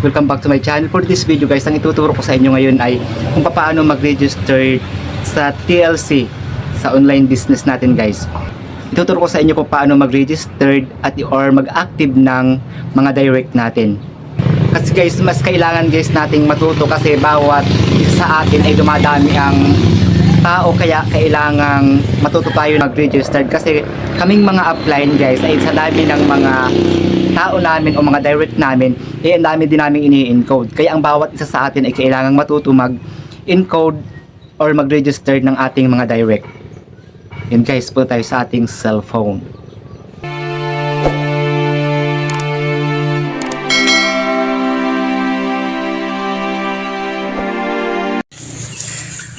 Welcome back to my channel. For this video guys, ang ituturo ko sa inyo ngayon ay kung paano mag-register sa TLC sa online business natin guys. Ituturo ko sa inyo kung paano mag-register at or mag-active ng mga direct natin. Kasi guys, mas kailangan guys nating matuto kasi bawat sa atin ay dumadami ang tao kaya kailangang matuto tayo nag-register kasi kaming mga upline guys ay sa dami ng mga tao namin o mga direct namin eh ang dami din namin ini-encode. Kaya ang bawat isa sa atin ay kailangang matuto mag-encode or mag-register ng ating mga direct. Yun guys po tayo sa ating cellphone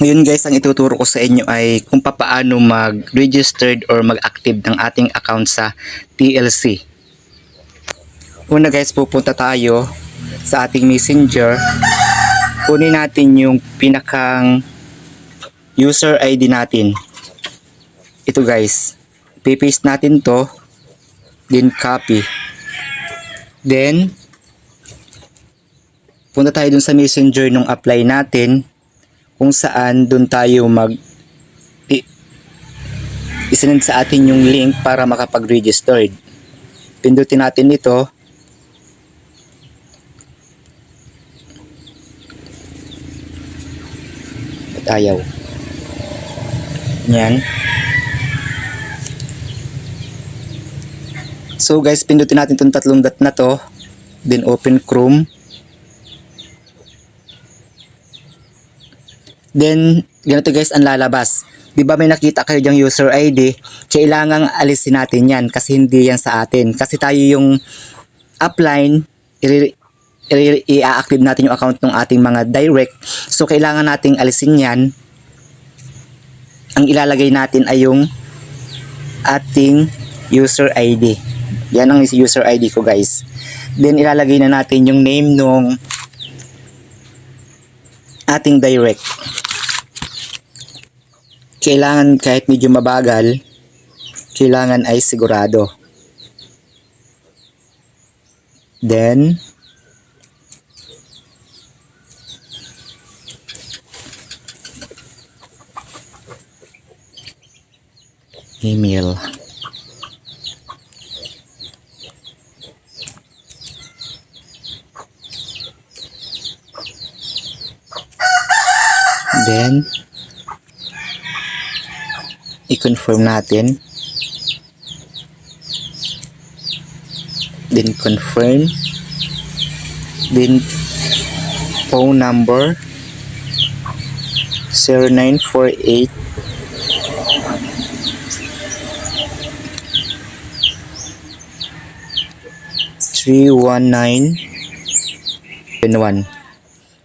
Ngayon guys, ang ituturo ko sa inyo ay kung paano mag-registered or mag-active ng ating account sa TLC. Una guys, pupunta tayo sa ating messenger. Kunin natin yung pinakang user ID natin. Ito guys. Pipaste natin to. Then copy. Then, punta tayo dun sa messenger nung apply natin kung saan doon tayo mag i- isinend sa atin yung link para makapag-registered. Pindutin natin ito. Ba't ayaw? Yan. So guys, pindutin natin itong tatlong dot na to. Then open Chrome. Then, ganito guys ang lalabas. Di ba may nakita kayo diyang user ID? Kailangang alisin natin yan kasi hindi yan sa atin. Kasi tayo yung upline, i-active natin yung account ng ating mga direct. So, kailangan nating alisin yan. Ang ilalagay natin ay yung ating user ID. Yan ang user ID ko guys. Then, ilalagay na natin yung name nung ating direct kailangan kahit medyo mabagal, kailangan ay sigurado. Then, email. Then, i-confirm natin. Then confirm. Then phone number 0948 319 1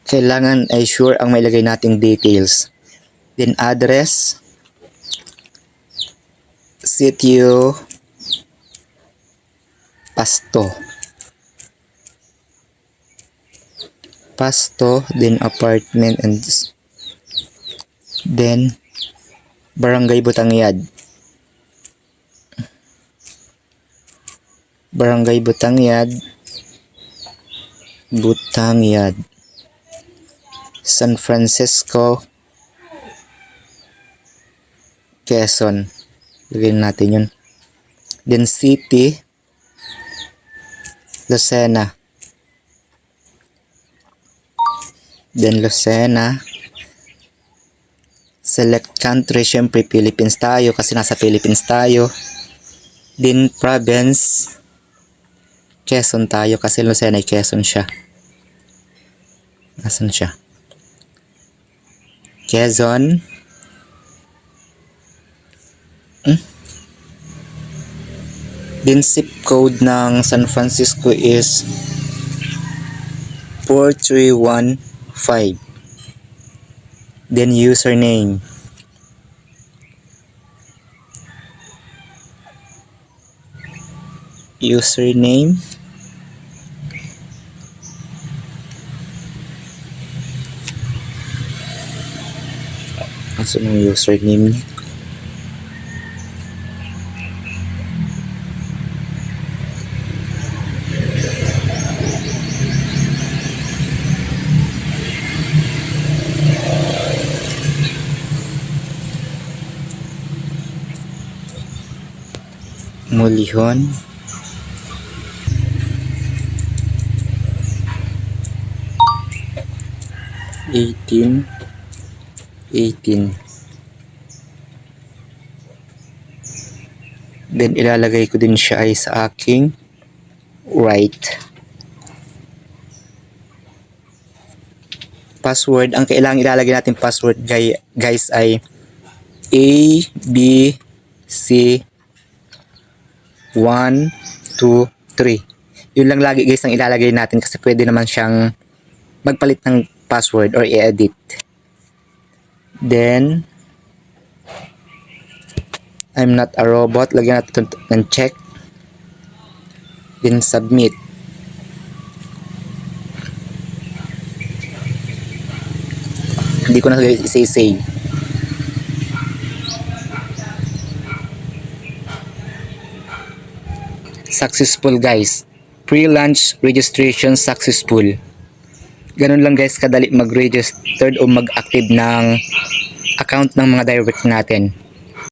Kailangan ay sure ang may lagay nating details. Then address sitio Pasto. Pasto, then apartment and then Barangay Butangyad. Barangay Butangyad. Butangyad. San Francisco, Quezon. Lagyan natin yun. Then city, Lucena. Then Lucena. Select country, syempre Philippines tayo kasi nasa Philippines tayo. Then province, Quezon tayo kasi Lucena ay Quezon siya. Nasaan siya? Quezon. Then zip code ng San Francisco is 4315. Then username. Username. Ano yung username niya? Mulihon. Eighteen. Eighteen. Then ilalagay ko din siya ay sa aking right. Password, ang kailangan ilalagay natin password guy- guys ay A, B, C, 1, 2, 3. Yun lang lagi guys ang ilalagay natin kasi pwede naman siyang magpalit ng password or i-edit. Then, I'm not a robot. Lagyan natin ng check. Then, submit. Hindi ko na i-save. Successful guys. Pre-launch registration successful. Ganun lang guys kadali mag-registered o mag-active ng account ng mga direct natin.